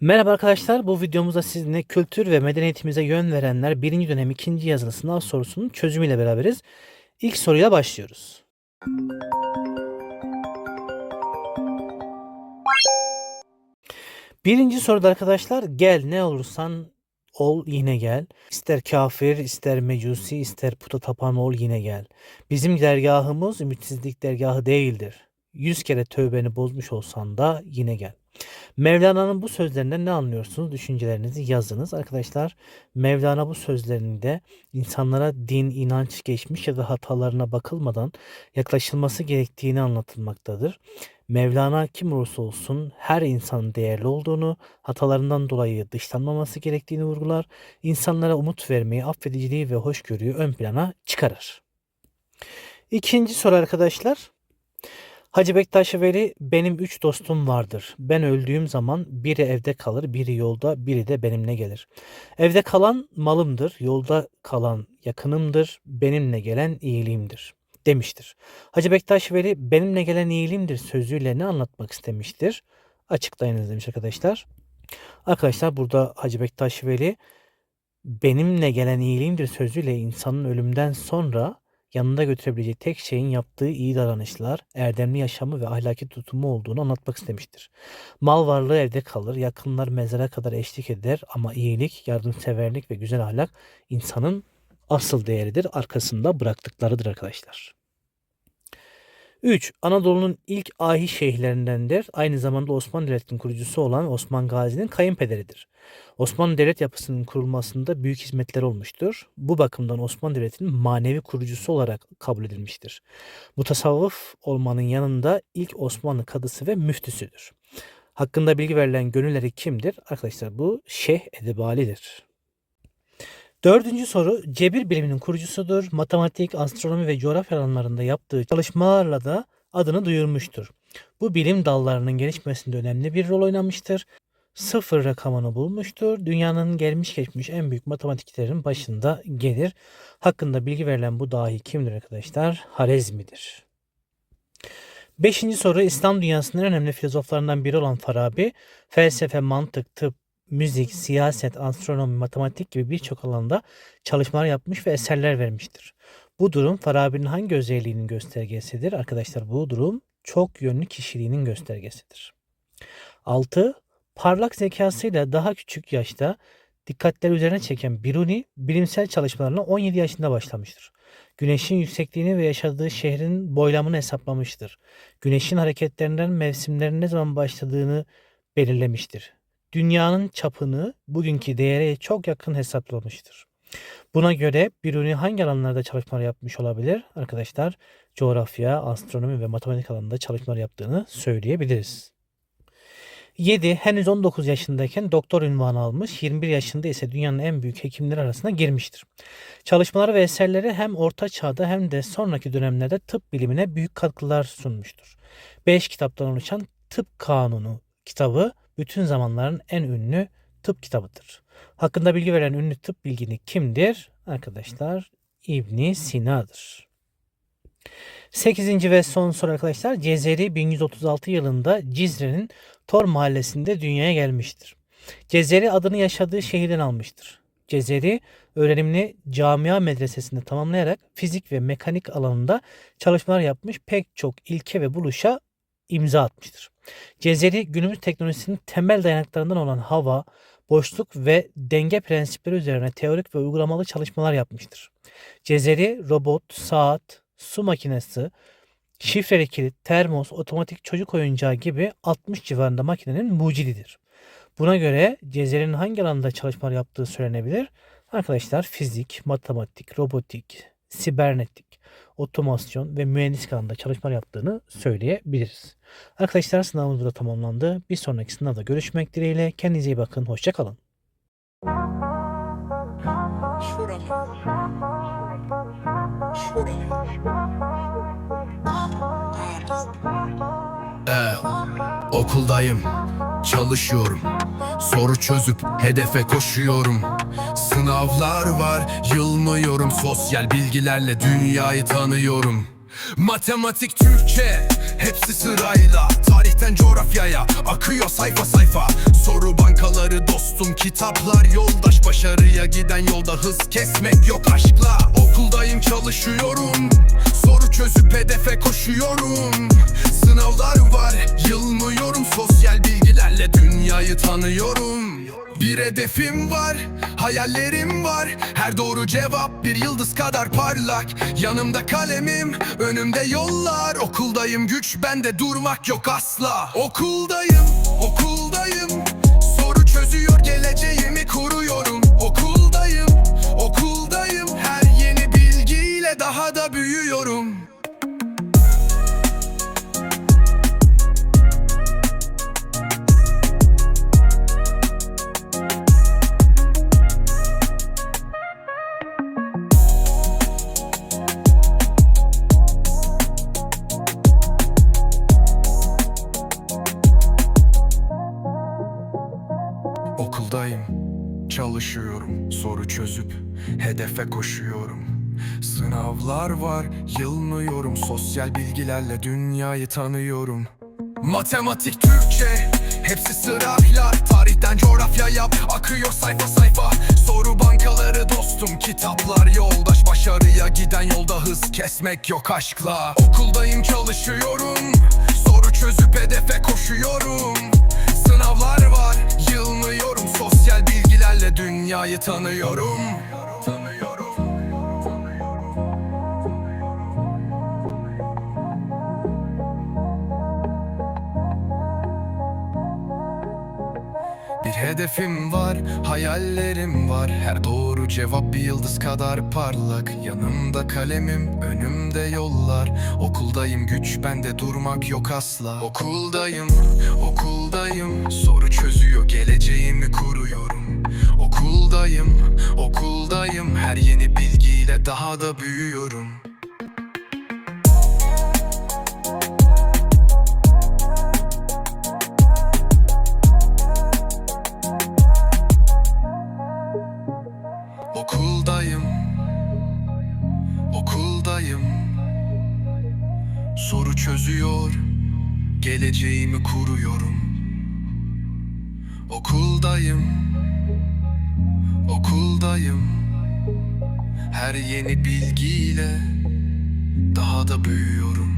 Merhaba arkadaşlar, bu videomuzda sizinle kültür ve medeniyetimize yön verenler 1. dönem 2. yazılı sınav sorusunun çözümüyle beraberiz. İlk soruyla başlıyoruz. Birinci soruda arkadaşlar gel ne olursan ol yine gel. İster kafir, ister mecusi, ister puta tapan ol yine gel. Bizim dergahımız ümitsizlik dergahı değildir. Yüz kere tövbeni bozmuş olsan da yine gel. Mevlana'nın bu sözlerinden ne anlıyorsunuz? Düşüncelerinizi yazınız. Arkadaşlar Mevlana bu sözlerinde insanlara din, inanç, geçmiş ya da hatalarına bakılmadan yaklaşılması gerektiğini anlatılmaktadır. Mevlana kim olursa olsun her insanın değerli olduğunu, hatalarından dolayı dışlanmaması gerektiğini vurgular, insanlara umut vermeyi, affediciliği ve hoşgörüyü ön plana çıkarır. İkinci soru arkadaşlar. Hacı Bektaş Veli benim üç dostum vardır. Ben öldüğüm zaman biri evde kalır, biri yolda, biri de benimle gelir. Evde kalan malımdır, yolda kalan yakınımdır, benimle gelen iyiliğimdir demiştir. Hacı Bektaş Veli benimle gelen iyiliğimdir sözüyle ne anlatmak istemiştir? Açıklayınız demiş arkadaşlar. Arkadaşlar burada Hacı Bektaş Veli benimle gelen iyiliğimdir sözüyle insanın ölümden sonra yanında götürebileceği tek şeyin yaptığı iyi davranışlar, erdemli yaşamı ve ahlaki tutumu olduğunu anlatmak istemiştir. Mal varlığı evde kalır, yakınlar mezara kadar eşlik eder ama iyilik, yardımseverlik ve güzel ahlak insanın asıl değeridir. Arkasında bıraktıklarıdır arkadaşlar. 3. Anadolu'nun ilk ahi şeyhlerindendir. Aynı zamanda Osmanlı Devleti'nin kurucusu olan Osman Gazi'nin kayınpederidir. Osmanlı devlet yapısının kurulmasında büyük hizmetler olmuştur. Bu bakımdan Osmanlı Devleti'nin manevi kurucusu olarak kabul edilmiştir. Mutasavvıf olmanın yanında ilk Osmanlı kadısı ve müftüsüdür. Hakkında bilgi verilen gönülleri kimdir? Arkadaşlar bu Şeyh Edebali'dir. Dördüncü soru cebir biliminin kurucusudur. Matematik, astronomi ve coğrafya alanlarında yaptığı çalışmalarla da adını duyurmuştur. Bu bilim dallarının gelişmesinde önemli bir rol oynamıştır. Sıfır rakamını bulmuştur. Dünyanın gelmiş geçmiş en büyük matematiklerin başında gelir. Hakkında bilgi verilen bu dahi kimdir arkadaşlar? Harezmi'dir. Beşinci soru İslam dünyasının önemli filozoflarından biri olan Farabi, felsefe, mantık, tıp, müzik, siyaset, astronomi, matematik gibi birçok alanda çalışmalar yapmış ve eserler vermiştir. Bu durum Farabi'nin hangi özelliğinin göstergesidir? Arkadaşlar bu durum çok yönlü kişiliğinin göstergesidir. 6. Parlak zekasıyla daha küçük yaşta dikkatleri üzerine çeken Biruni bilimsel çalışmalarına 17 yaşında başlamıştır. Güneşin yüksekliğini ve yaşadığı şehrin boylamını hesaplamıştır. Güneşin hareketlerinden mevsimlerin ne zaman başladığını belirlemiştir dünyanın çapını bugünkü değere çok yakın hesaplamıştır. Buna göre Biruni hangi alanlarda çalışmalar yapmış olabilir? Arkadaşlar coğrafya, astronomi ve matematik alanında çalışmalar yaptığını söyleyebiliriz. 7. Henüz 19 yaşındayken doktor ünvanı almış, 21 yaşında ise dünyanın en büyük hekimleri arasına girmiştir. Çalışmaları ve eserleri hem orta çağda hem de sonraki dönemlerde tıp bilimine büyük katkılar sunmuştur. 5 kitaptan oluşan Tıp Kanunu kitabı bütün zamanların en ünlü tıp kitabıdır. Hakkında bilgi veren ünlü tıp bilgini kimdir? Arkadaşlar İbni Sina'dır. 8. ve son soru arkadaşlar. Cezeri 1136 yılında Cizre'nin Tor mahallesinde dünyaya gelmiştir. Cezeri adını yaşadığı şehirden almıştır. Cezeri öğrenimini camia medresesinde tamamlayarak fizik ve mekanik alanında çalışmalar yapmış pek çok ilke ve buluşa imza atmıştır. Cezeri günümüz teknolojisinin temel dayanaklarından olan hava, boşluk ve denge prensipleri üzerine teorik ve uygulamalı çalışmalar yapmıştır. Cezeri robot, saat, su makinesi, şifreli kilit, termos, otomatik çocuk oyuncağı gibi 60 civarında makinenin mucididir. Buna göre Cezeri'nin hangi alanda çalışmalar yaptığı söylenebilir? Arkadaşlar fizik, matematik, robotik, sibernetik, otomasyon ve mühendislik alanında çalışmalar yaptığını söyleyebiliriz. Arkadaşlar sınavımız burada tamamlandı. Bir sonraki sınavda görüşmek dileğiyle. Kendinize iyi bakın. Hoşçakalın. Ee, okuldayım, çalışıyorum. Soru çözüp hedefe koşuyorum. Sınavlar var, yılmıyorum. Sosyal bilgilerle dünyayı tanıyorum. Matematik, Türkçe, hepsi sırayla. Tarihten coğrafyaya akıyor sayfa sayfa. Soru bankaları dostum kitaplar yoldaş. Başarıya giden yolda hız kesmek yok aşkla. Okuldayım çalışıyorum. Soru çözüp hedefe koşuyorum. Sınavlar var yılmıyorum. Sosyal bilgilerle dünyayı tanıyorum. Bir hedefim var hayallerim var. Her doğru cevap bir yıldız kadar parlak. Yanımda kalemim önümde yollar. Okuldayım güç bende durmak yok asla. Okuldayım okuldayım Okuldayım, çalışıyorum, soru çözüp hedefe koşuyorum. Sınavlar var, yılmıyorum, sosyal bilgilerle dünyayı tanıyorum. Matematik, Türkçe, hepsi sırayla Tarihten coğrafya yap, akıyor sayfa sayfa. Soru bankaları dostum, kitaplar yoldaş. Başarıya giden yolda hız kesmek yok aşkla. Okuldayım çalışıyorum, soru çözüp hedefe koşuyorum. Sınavlar var, bilgilerle tanıyorum. Bir hedefim var, hayallerim var. Her doğru cevap bir yıldız kadar parlak. Yanımda kalemim, önümde yollar. Okuldayım güç bende durmak yok asla. Okuldayım, okuldayım. Soru çözüyor Okuldayım, okuldayım. Her yeni bilgiyle daha da büyüyorum. Okuldayım Okuldayım. Soru çözüyor Geleceğimi kuruyorum. Okuldayım Okuldayım. Her yeni bilgiyle Daha da büyüyorum